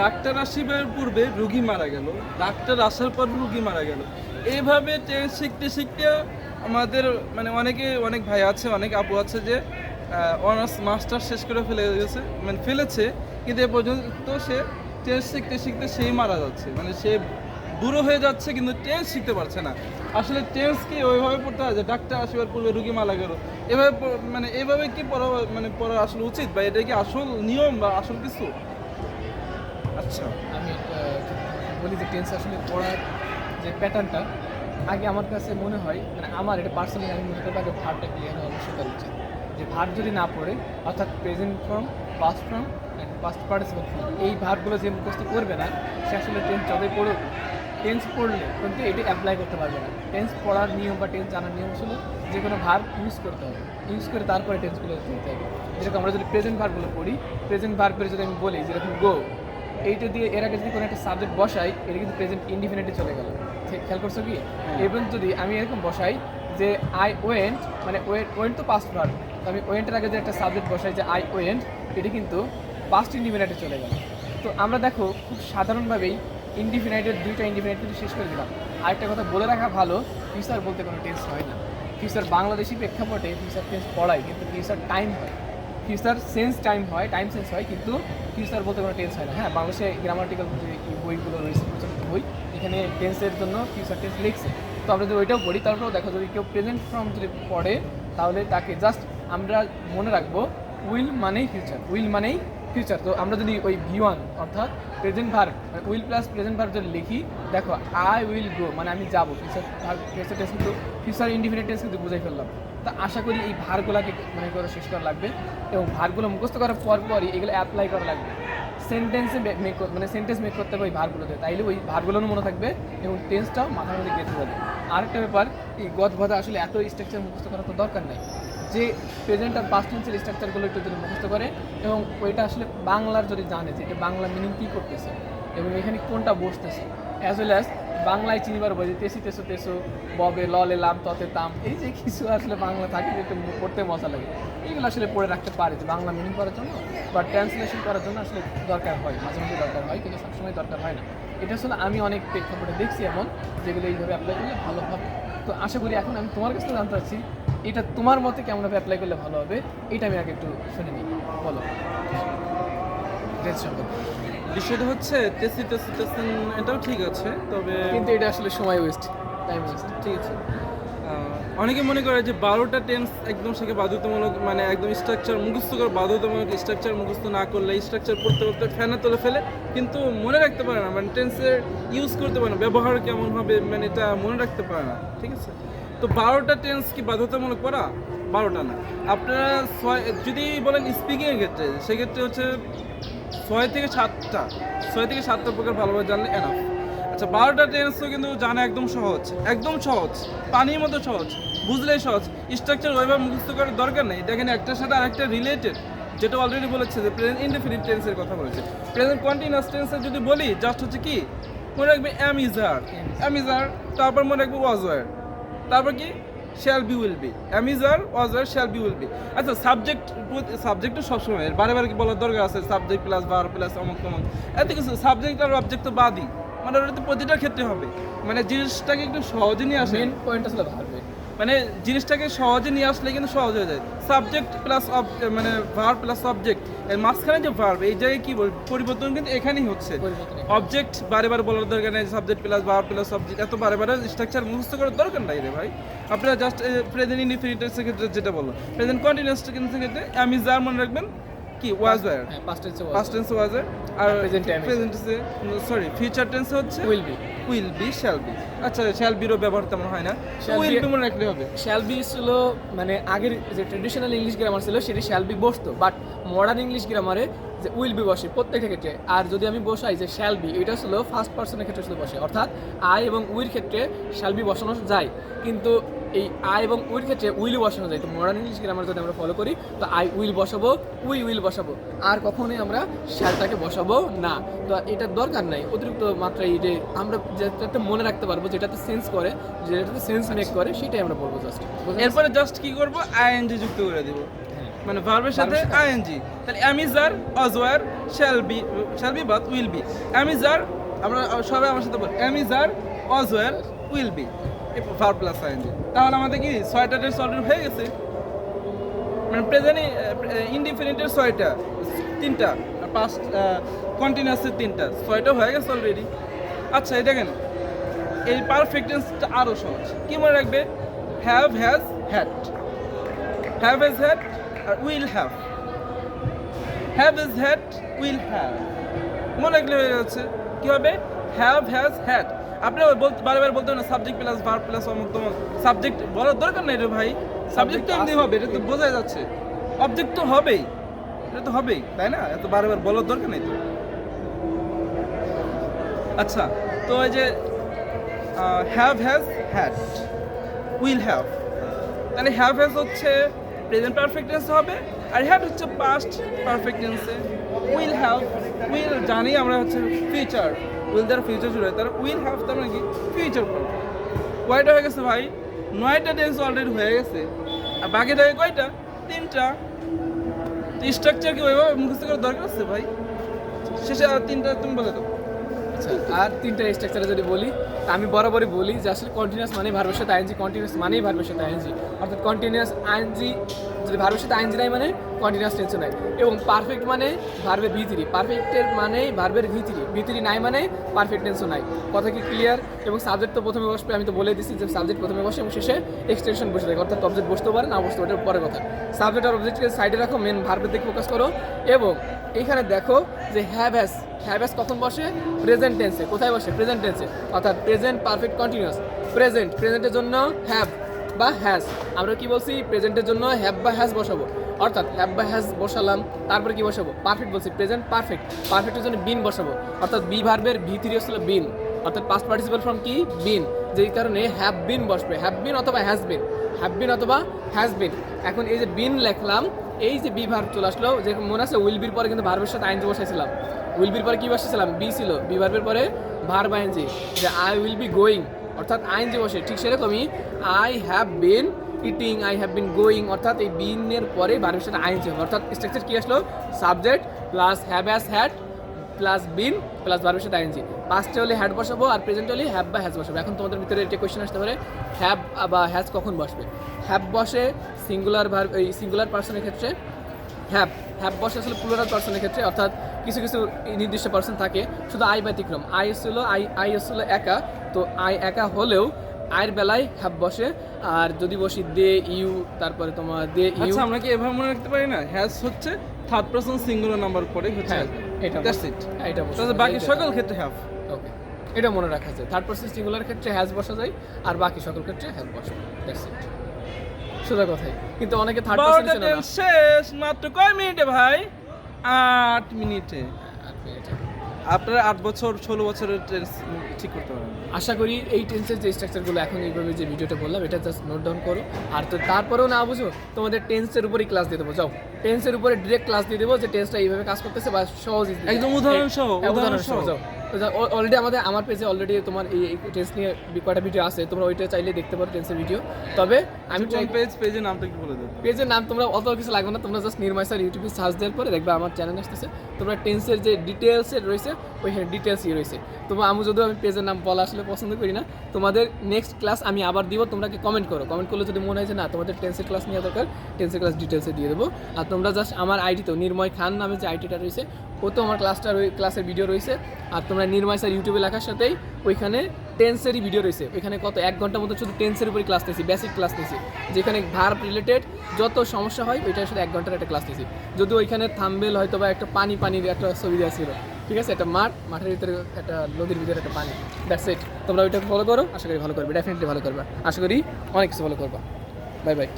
Doctor আসিবার পূর্বে রুগী মারা গেল। ডাক্তার আসার পর রুগী মারা গেল। এইভাবে শিখতে শিখতে আমাদের মানে অনেকে, অনেক ভাই আছে, অনেক আপু আছে যে অনার্স মাস্টার শেষ করে ফেলে গেছে মানে ফেলেছে, কিন্তু এ পর্যন্ত সে টেন্স শিখতে শিখতে সেই মারা যাচ্ছে। মানে সে বুড়ো হয়ে যাচ্ছে, কিন্তু টেন্স শিখতে পারছে না। আসলে টেন্স কি ওইভাবে পড়তে হয় যে, ডাক্তার আসবার পূর্বে রুগী মারা গেল। এভাবে মানে এভাবে কি পড়া মানে পড়া আসলে উচিত বা এটা কি আসল নিয়ম বা আসল কিছু? আচ্ছা। আমি বলি যে টেন্স আসলে পড়ার যে প্যাটার্নটা আগে আমার কাছে মনে হয় মানে আমার এটা পার্সোনালি আমি মনে করি আগে ভারটা ক্লিয়ার হওয়া অবশ্যই উচিত। যে ভার যদি না পড়ে, অর্থাৎ present form past form and past participate form এই ভারগুলো যে মুখস্থ করবে না, সে আসলে টেন্স যতই পড়ুক টেন্স পড়লে কিন্তু এটি অ্যাপ্লাই করতে পারবে না। টেন্স পড়ার নিয়ম বা টেন্স জানার নিয়ম ছিল যে কোনো ভার ইউজ করতে হবে। ইউজ করে তারপরে টেন্সগুলো দিতে হবে। যেরকম আমরা যদি প্রেজেন্ট ভারগুলো পড়ি প্রেজেন্ট ভার্বের যদি আমি বলি, যেরকম গো এইটা দিয়ে এর আগে যদি কোনো একটা সাবজেক্ট বসাই এটা কিন্তু প্রেজেন্ট ইনডিফিনিটে চলে গেল। খেয়াল করছ কি? এবং যদি আমি এরকম বসাই যে আই ওয়েন্ট মানে ওয়েন্ট ওয়েন্ট তো পাস্ট ভার্ব আমি ওয়েন্টের আগে যে একটা সাবজেক্ট বসাই যে আই ওয়েন্ট এটি কিন্তু পাস্ট ইনডিফিনিটে চলে গেল। তো আমরা দেখো খুব সাধারণভাবেই ইনডিফিনাইটের দুইটা ইনডিফিনাইট কিন্তু শেষ করে দিলাম। আরেকটা কথা বলে রাখা ভালো ফিউচার বলতে কোনো টেন্স হয় না। ফিউচার বাংলাদেশি প্রেক্ষাপটে ফিউচার টেন্স পড়ায় কিন্তু ফিউচার টাইম হয়। ফিউচার সেন্স টাইম হয় টাইম সেন্স হয়, কিন্তু ফিউচার বলতে কোনো টেন্স হয় না। হ্যাঁ বাংলাদেশে গ্রামাটিক্যাল যে বইগুলো রয়েছে, প্রচলিত বই, এখানে টেন্সের জন্য ফিউচার টেন্স লিখছে। তো আমরা যদি ওইটাও পড়ি, তারপরেও দেখো যদি কেউ প্রেজেন্ট ফর্ম যদি পড়ে, তাহলে তাকে জাস্ট আমরা মনে রাখব উইল মানেই ফিউচার উইল মানেই ফিউচার তো আমরা যদি ওই ভি ওয়ান অর্থাৎ present verb will plus present verb যদি লিখি, দেখো আই উইল গো মানে আমি যাব। ফিউচার ফিউচার টেন্স কিন্তু ফিউচার ইন্ডিফিনিট টেন্স কিন্তু বুঝাই ফেললাম। তা আশা করি এই ভারগুলোকে মনে করে শেষ করা লাগবে এবং ভারগুলো মুখস্থ করার পর পরই এগুলো অ্যাপ্লাই করা লাগবে। সেন্টেন্সে মেক মানে সেন্টেন্স মেক করতে হবে ওই ভারগুলোতে। তাইলে ওই ভারগুলোও মনে থাকবে এবং টেন্সটাও মাথার মধ্যে গেঁথে যাবে। আরেকটা ব্যাপার, এই গদ আসলে এত স্ট্রাকচার মুখস্থ করার তো দরকার নেই। যে প্রেজেন্ট আর পাস্ট টেন্সের স্ট্রাকচারগুলো একটু যদি মুখস্থ করে এবং ওইটা আসলে বাংলার যদি জানে যে এটা বাংলা মিনিং কী করতেছে এবং এখানে কোনটা বসতেছে? অ্যাজ ওয়েল অ্যাজ বাংলায় চিনিবার বই যে তেসি তেসো তেসো, ববে, ললে, লাম, ততে, তাম, এই যে কিছু আসলে বাংলা থাকে যেটা পড়তে মজা লাগে। এইগুলো আসলে পড়ে রাখতে পারে যে বাংলা মিনিং করার জন্য, বা ট্রান্সলেশন করার জন্য আসলে দরকার হয়, মাঝে মাঝে দরকার হয়, কিন্তু সবসময় দরকার হয় না। এটা আসলে আমি অনেক প্রেক্ষাপটে দেখছি এমন, যেগুলো এইভাবে অ্যাপ্লাই করলে ভালো হবে। তো আশা করি এখন আমি তোমার কাছ জানতে চাচ্ছি এটা তোমার মতে কেমনভাবে অ্যাপ্লাই করলে ভালো হবে, এটা আমি আগে একটু শুনে নিই। বলো। ড্রেস সম্পর্কে বিষয়টা হচ্ছে তেসি তেসি তেসি এটাও ঠিক আছে তবে কিন্তু এটা আসলে সময় ওয়েস্ট টাইম ওয়েস্ট ঠিক আছে। অনেকে মনে করে যে বারোটা টেন্স একদম শেখে বাধ্যতামূলক মানে একদম স্ট্রাকচার মুখস্থ করে বাধ্যতামূলক স্ট্রাকচার মুখস্থ না করলে স্ট্রাকচার পড়তে পড়তে ফ্যানে তুলে ফেলে কিন্তু মনে রাখতে পারে না মানে টেন্সের ইউজ করতে পারে না ব্যবহার কেমন হবে মানে এটা মনে রাখতে পারে না ঠিক আছে? তো বারোটা টেন্স কি বাধ্যতামূলক পড়া? বারোটা না। আপনারা যদি বলেন স্পিকিংয়ের ক্ষেত্রে সেক্ষেত্রে হচ্ছে ছয় থেকে সাতটা, ছয় থেকে সাতটা প্রকার ভালোভাবে জানলে এনাফ আচ্ছা বারোটা টেন্সও কিন্তু জানা একদম সহজ একদম সহজ, পানির মতো সহজ, বুঝলেই সহজ। স্ট্রাকচার ওইভাবে মুখস্থ করার দরকার নেই। দেখেন একটার সাথে আরেকটা রিলেটেড যেটা অলরেডি বলেছে যে প্রেজেন্ট ইনডিফিনিট টেন্সের কথা বলেছে। প্রেজেন্ট কন্টিনিউয়াস টেন্সের যদি বলি জাস্ট হচ্ছে কি? মনে রাখবে am is R am is তারপর মনে রাখবে ওয়াজ ওয়ার তারপর কি? Shall be will be am is are was R shall be will be আচ্ছা সাবজেক্ট সাবজেক্ট তো সবসময় বারে বারে কি বলার দরকার আছে? সাবজেক্ট প্লাস বার প্লাস অমুক তমুক। এত কিছু সাবজেক্ট আর অবজেক্ট তো বাদই। মানে ওটা তো প্রতিটা ক্ষেত্রে হবে। মানে জিনিসটাকে একটু সহজে নিয়ে মেন পয়েন্ট আসলে ভাববে মানে জিনিসটাকে সহজে নিয়ে আসলে কিন্তু সহজ হয়ে যায়। সাবজেক্ট প্লাস মানে ভার প্লাস সাবজেক্ট এর মাঝখানে যে ভার্ব এই জায়গায় কি বল পরিবর্তন কিন্তু এখানেই হচ্ছে। অবজেক্ট বারে বারে বলার দরকার নেই subject plus verb plus subject এত বারে বারে স্ট্রাকচার মুখস্থ করার দরকার নাই রে ভাই। আপনারা জাস্ট প্রেজেন্ট ইনডিফিনিটের ক্ষেত্রে যেটা বলো প্রেজেন্ট কন্টিনিউয়াস ক্ষেত্রে আমি যার মনে রাখবেন কি ওয়াজ ওয়ার পাস্ট টেন্সে ওয়াজ আর প্রেজেন্ট সরি ফিউচার টেন্স হচ্ছে? Will be will be shall be আচ্ছা শ্যাল বিরও ব্যবহার তেমন হয় না। উইল বি মনে রাখলে হবে। শ্যাল বি ছিল মানে আগের যে ট্রেডিশনাল ইংলিশ গ্রামার ছিল সেটি শ্যাল বি বসতো। বাট মডার্ন ইংলিশ গ্রামারে যে উইল বি বসে প্রত্যেকটা ক্ষেত্রে। আর যদি আমি বসাই যে শ্যাল বি এটা ছিল ফার্স্ট পার্সনের ক্ষেত্রে শুধু বসে। অর্থাৎ আই এবং উইর ক্ষেত্রে শ্যাল বি বসানো যায়। কিন্তু এই আই এবং উইল ক্ষেত্রে উইল বসানো যায়। তো মডার্ন ইংলিশ গ্রামার যদি আমরা ফলো করি তো আই উইল বসাবো উই উইল বসাবো। আর কখনোই আমরা শ্যালটাকে বসাবো না। তো এটার দরকার নাই। অতিরিক্ত মাত্রায় যে আমরা যেটাতে মনে রাখতে পারব যেটাতে সেন্স করে যেটাতে সেন্স মেক করে সেটাই আমরা বলব জাস্ট এরপরে জাস্ট কি করব? আইএনজি যুক্ত করে দেবো। মানে ভার্বের সাথে আইএনজি তাহলে am is are was were shall be shall be but will be am is are আমরা সবাই আমার সাথে বলি am is are was were will be verb plus ING তাহলে আমাদের কি ছয়টা টেন্স অলরেডি হয়ে গেছে? মানে প্রেজেন্ট ইনডিফিনিটের ছয়টা তিনটা আর পাস্ট কন্টিনিউয়াসের তিনটা। ছয়টা হয়ে গেছে অলরেডি আচ্ছা এটা কেন এই পারফেক্ট টেন্সটা আরও সহজ। কি মনে রাখবে? Have has had have has had R will have have is had will have মনে রাখলে হয়ে যাচ্ছে। কি হবে? হ্যাভ হ্যাজ হ্যাড আপনি বলতে বারবার বলতে না সাবজেক্ট প্লাস ভার্ব প্লাস অমুক তমুক। সাবজেক্ট বলার দরকার নেই রে ভাই। সাবজেক্ট তো এমনি হবে, এটা তো বোঝা যাচ্ছে। অবজেক্ট তো হবেই। এটা তো হবেই, তাই না? এত বারবার বলার দরকার নেই তো। আচ্ছা তো এই যে have has had will have তাহলে হ্যাভ হ্যাজ হচ্ছে প্রেজেন্ট পারফেক্ট টেন্স হবে, আর হ্যাড হচ্ছে পাস্ট পারফেক্ট টেন্সে উইল হ্যাভ উইল জানি আমরা হচ্ছে ফিউচার উইল দ্বারা ফিউচার হয়। তাহলে উইল হ্যাভ তার মানে কি? ফিউচার পারফেক্ট কয়টা হয়ে গেছে ভাই? নয়টা টেন্স অলরেডি হয়ে গেছে। আর বাকি থাকে কয়টা? তিনটা। স্ট্রাকচার কি ওইভাবে মুখস্থ করার দরকার আছে ভাই? শেষে আর তিনটা তুমি বলে দাও। আচ্ছা আর তিনটা স্ট্রাকচারে যদি বলি আমি বরাবরই বলি যে আসলে কন্টিনিউয়াস মানেই ভার্বের সাথে আইএনজি কন্টিনিউয়াস মানেই ভার্বের সাথে আইএনজি অর্থাৎ কন্টিনিউয়াস আইএনজি যদি ভার্বের সাথে আইএনজি নাই মানে কন্টিনিউয়াস টেন্সও নাই। এবং পারফেক্ট মানে ভার্বের ভিতরি। পারফেক্টের মানে ভার্বের ভিতরি। ভিতরি নাই মানে পারফেক্ট টেন্সও নাই। কথা কি ক্লিয়ার এবং সাবজেক্ট তো প্রথমে বসবে, আমি তো বলে দিচ্ছি যে সাবজেক্ট প্রথমে বসে এবং শেষে এক্সটেনশন বসে থাকে। অর্থাৎ অবজেক্ট বসতে পারে, না বসতে পারে পরে কথা। সাবজেক্ট আর অবজেক্টকে সাইডে রাখো মেন ভার্বের দিকে ফোকাস করো। এবং এখানে দেখো যে হ্যাভ হ্যাস হ্যাভ হ্যাস কখন বসে? প্রেজেন্ট টেন্সে কোথায় বসে? প্রেজেন্ট টেন্সে অর্থাৎ প্রেজেন্ট পারফেক্ট কন্টিনিউয়াস প্রেজেন্ট প্রেজেন্টের জন্য হ্যাভ বা হ্যাজ আমরা কি বলছি? প্রেজেন্টের জন্য হ্যাভ বা হ্যাজ বসাবো। অর্থাৎ হ্যাভ বা হ্যাজ বসালাম, তারপরে কি বসাবো? পারফেক্ট বলছি। প্রেজেন্ট পারফেক্ট পারফেক্টের জন্য বিন বসাবো। অর্থাৎ বি ভার্বের ভি থ্রি হচ্ছিল বিন অর্থাৎ পাস্ট পার্টিসিপাল ফ্রম কি? বিন যেই কারণে হ্যাভ বিন বসবে। হ্যাভ বিন অথবা হ্যাজ বিন হ্যাভ বিন অথবা হ্যাজ বিন এখন এই যে বিন লেখলাম, এই যে বি ভার্ব চলে আসলো, যে মনে আছে উইল বির পরে কিন্তু ভার্বের সাথে আইনজি বসাইছিলাম। উইল বির পরে কি বসেছিলাম বি ছিল। বি ভার্বের পরে ভার্ব আইনজি যে আই উইল বি গোয়িং অর্থাৎ আইনজি বসে, ঠিক সেরকমই I have been eating I have been going অর্থাৎ এই বিনের পরে ভার্বের সাথে আইনজি হবে। অর্থাৎ স্ট্রাকচার কী আসলো? Subject plus have as had plus been plus ভার্বের সাথে আইনজি পাঁচটা হলে হ্যাড বসাবো আর প্রেজেন্ট হলে হ্যাভ বা হ্যাজ বসাবো। এখন তোমাদের ভিতরে একটা কোয়েশ্চেন আসতে পারে হ্যাভ বা হ্যাজ কখন বসবে? হ্যাভ বসে সিঙ্গুলার ভার্ব এই সিঙ্গুলার পার্সনের ক্ষেত্রে হ্যাভ হ্যাভ বসে আসলে প্লুরাল পার্সনের ক্ষেত্রে, অর্থাৎ কিছু কিছু নির্দিষ্ট পার্সন থাকে, শুধু আই ব্যতিক্রম। আই এসছিল আই আই এসছিল একা তো আই একা হলেও আয়ের বেলায় হ্যাভ বসে আর যদি বসি দে ইউ তারপরে তোমার দে ইউ। আচ্ছা আমরা কি এভাবে মনে রাখতে পারি না? হ্যাজ হচ্ছে থার্ড পারসন সিঙ্গুলার নাম্বার পরে হচ্ছে হ্যাঁ এটা দ্যাটস ইট এটা বসে তাহলে বাকি সকল ক্ষেত্রে হ্যাভ ওকে এটা মনে রাখা যায়। থার্ড পার্সন সিঙ্গুলার ক্ষেত্রে হ্যাজ বসা যায় আর বাকি সকল ক্ষেত্রে হ্যাভ বসে দ্যাটস ইট সোজা কথাই। কিন্তু অনেকে থার্ড পার্সন শেষ মাত্র কয় মিনিটে ভাই? আট মিনিটে। আপনি এটা আপনারা আট বছর ষোলো বছরের টেন্স ঠিক করতে পারেন। আশা করি এই টেন্সের যে স্ট্রাকচারগুলো এখন এইভাবে যে ভিডিওটা বললাম এটা জাস্ট নোট ডাউন করো। আর তো তারপরেও না বুঝো তোমাদের টেন্সের উপরেই ক্লাস দিয়ে দেবো যাও। টেন্সের উপরে ডিরেক্ট ক্লাস দিয়ে দেবো যে টেন্সটা এইভাবে কাজ করতেছে বা সহজ একদম উদাহরণ সহ, হ্যাঁ, উদাহরণ সহ। যাও। অলরেডি আমাদের আমার পেজে অলরেডি তোমার এই টেন্স নিয়ে কয়টা ভিডিও আছে তোমরা ওইটা চাইলে দেখতে পারো টেন্সের ভিডিও তবে আমি কোন পেজ পেজের নামটা কি বলে দেবো পেজের নাম তোমরা অত কিছু লাগবে না তোমরা জাস্ট নির্ময় স্যার ইউটিউবে সার্চ দেওয়ার পরে দেখবে আমার চ্যানেল আসতেছে। তোমরা টেন্সের যে ডিটেলসের রয়েছে ওইখানে ডিটেলসই রয়েছে। তবু আমি যদিও আমি পেজের নাম বলা আসলে পছন্দ করি না তোমাদের নেক্সট ক্লাস আমি আবার দিব তোমরা কি কমেন্ট করো? কমেন্ট করলে যদি মনে হয় যে না তোমাদের টেন্সের ক্লাস নেওয়া দরকার টেন্সের ক্লাস ডিটেলসে দিয়ে দেবো। আর তোমরা জাস্ট আমার আইডিতেও নির্ময় খান নামে যে আইডিটা রয়েছে ও তো আমার ক্লাসটা রয়ে ক্লাসের ভিডিও রয়েছে। আর তোমরা নির্ময় স্যার ইউটিউবে লেখার সাথেই ওইখানে টেন্সেরই ভিডিও রয়েছে। ওইখানে কত এক ঘণ্টার মতো শুধু টেন্সের উপরে ক্লাস নিয়েছি বেসিক ক্লাস নিয়েছি। যেখানে ভার্ব রিলেটেড যত সমস্যা হয় ওইটা শুধু এক ঘণ্টার একটা ক্লাস নিয়েছি। যদি ওইখানে থামবেল হয়তো বা একটা পানি পানির একটা সুবিধা ছিল। ঠিক আছে? একটা মাঠ, মাঠের ভিতরে একটা নদীর ভিতরে একটা পানি। দ্যাটস ইট তোমরা ওইটা ফলো করো। আশা করি ভালো করবে। ডেফিনেটলি ভালো করবে। আশা করি অনেক কিছু ভালো করবা। Bye bye